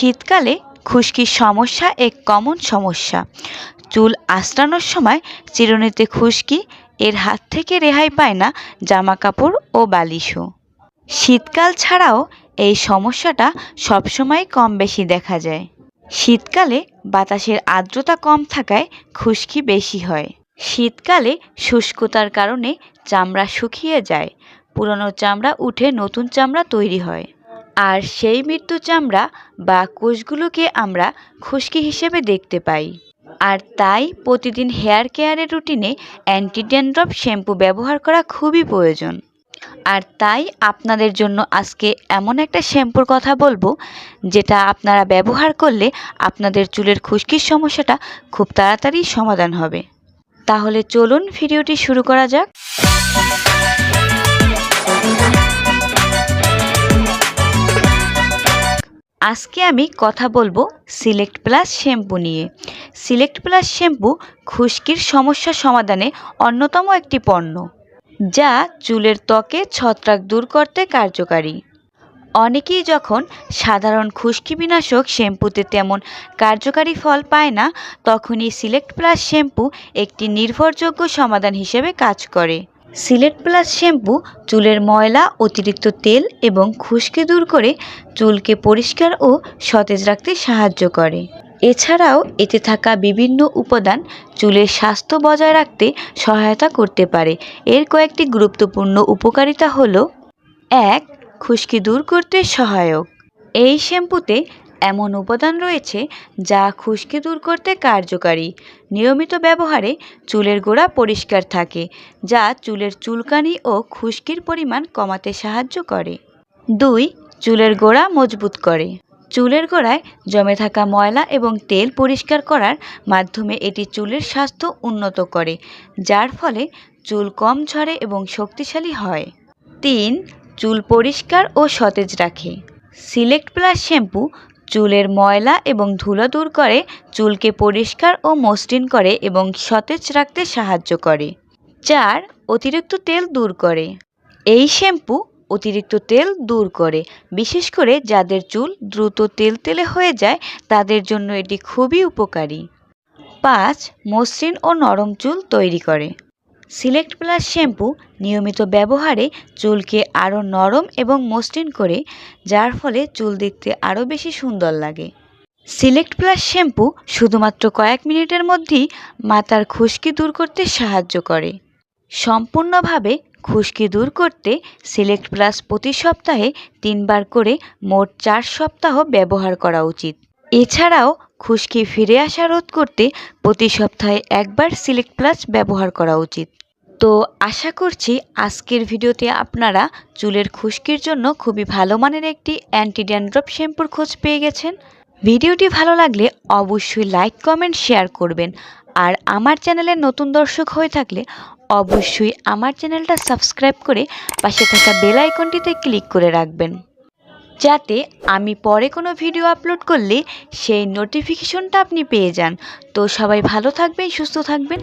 শীতকালে খুশকির সমস্যা এক কমন সমস্যা। চুল আঁচড়ানোর সময় চিরুনিতে খুশকি, এর হাত থেকে রেহাই পায় না জামা কাপড় ও বালিশও। শীতকাল ছাড়াও এই সমস্যাটা সবসময় কম বেশি দেখা যায়। শীতকালে বাতাসের আর্দ্রতা কম থাকায় খুশকি বেশি হয়। শীতকালে শুষ্কতার কারণে চামড়া শুকিয়ে যায়। পুরনো চামড়া উঠে নতুন চামড়া তৈরি হয়। আর সেই মৃত্যু চামড়া বা কোষগুলোকে আমরা খুশকি হিসেবে দেখতে পাই। আর তাই প্রতিদিন হেয়ার কেয়ারের রুটিনে অ্যান্টি শ্যাম্পু ব্যবহার করা খুবই প্রয়োজন। আর তাই আপনাদের জন্য আজকে এমন একটা শ্যাম্পুর কথা বলব, যেটা আপনারা ব্যবহার করলে আপনাদের চুলের খুশকির সমস্যাটা খুব তাড়াতাড়ি সমাধান হবে। তাহলে চলুন ভিডিওটি শুরু করা যাক। আজকে আমি কথা বলব সিলেক্ট প্লাস শ্যাম্পু নিয়ে। সিলেক্ট প্লাস শ্যাম্পু খুশকির সমস্যা সমাধানে অন্যতম একটি পণ্য, যা চুলের ত্বকে ছত্রাক দূর করতে কার্যকারী। অনেকেই যখন সাধারণ খুশকি বিনাশক শ্যাম্পুতে তেমন কার্যকারী ফল পায় না, তখনই সিলেক্ট প্লাস শ্যাম্পু একটি নির্ভরযোগ্য সমাধান হিসেবে কাজ করে। সিলেক্ট প্লাস শ্যাম্পু, চুলের ময়লা, অতিরিক্ত তেল এবং খুশকি দূর করে চুলকে পরিষ্কার ও সতেজ রাখতে সাহায্য করে। এছাড়াও এতে থাকা বিভিন্ন উপাদান চুলের স্বাস্থ্য বজায় রাখতে সহায়তা করতে পারে। এর কয়েকটি গুরুত্বপূর্ণ উপকারিতা হল, এক, খুশকি দূর করতে সহায়ক। এই শ্যাম্পুতে এমন উপাদান রয়েছে যা খুশকি দূর করতে কার্যকারী। নিয়মিত ব্যবহারে চুলের গোড়া পরিষ্কার থাকে, যা চুলের চুলকানি ও খুশকির পরিমাণ কমাতে সাহায্য করে। দুই, চুলের গোড়া মজবুত করে। চুলের গোড়ায় জমে থাকা ময়লা এবং তেল পরিষ্কার করার মাধ্যমে এটি চুলের স্বাস্থ্য উন্নত করে, যার ফলে চুল কম ঝরে এবং শক্তিশালী হয়। তিন, চুল পরিষ্কার ও সতেজ রাখে। সিলেক্ট প্লাস শ্যাম্পু চুলের ময়লা এবং ধুলো দূর করে, চুলকে পরিষ্কার ও মসৃণ করে এবং সতেজ রাখতে সাহায্য করে। চার, অতিরিক্ত তেল দূর করে। এই শ্যাম্পু অতিরিক্ত তেল দূর করে, বিশেষ করে যাদের চুল দ্রুত তেলতেলে হয়ে যায়, তাদের জন্য এটি খুবই উপকারী। পাঁচ, মসৃণ ও নরম চুল তৈরি করে। সিলেক্ট প্লাস শ্যাম্পু নিয়মিত ব্যবহারে চুলকে আরও নরম এবং মসৃণ করে, যার ফলে চুল দেখতে আরও বেশি সুন্দর লাগে। সিলেক্ট প্লাস শ্যাম্পু শুধুমাত্র কয়েক মিনিটের মধ্যেই মাথার খুশকি দূর করতে সাহায্য করে। সম্পূর্ণভাবে খুশকি দূর করতে সিলেক্ট প্লাস প্রতি সপ্তাহে তিনবার করে মোট চার সপ্তাহ ব্যবহার করা উচিত। এছাড়াও খুশকি ফিরে আসা রোধ করতে প্রতি সপ্তাহে একবার সিলেক্ট প্লাস ব্যবহার করা উচিত। তো আশা করছি আজকের ভিডিওতে আপনারা চুলের খুশকির জন্য খুবই ভালো মানের একটি অ্যান্টি ড্যান্ড্রফ শ্যাম্পুর খোঁজ পেয়ে গেছেন। ভিডিওটি ভালো লাগলে অবশ্যই লাইক কমেন্ট শেয়ার করবেন। আর আমার চ্যানেলে নতুন দর্শক হয়ে থাকলে অবশ্যই আমার চ্যানেলটা সাবস্ক্রাইব করে পাশে থাকা বেল আইকনটিতে ক্লিক করে রাখবেন। যাতে আমি পরে কোনো ভিডিও আপলোড করলে সেই নোটিফিকেশনটা আপনি পেয়ে যান। তো সবাই ভালো থাকবেন, সুস্থ থাকবেন।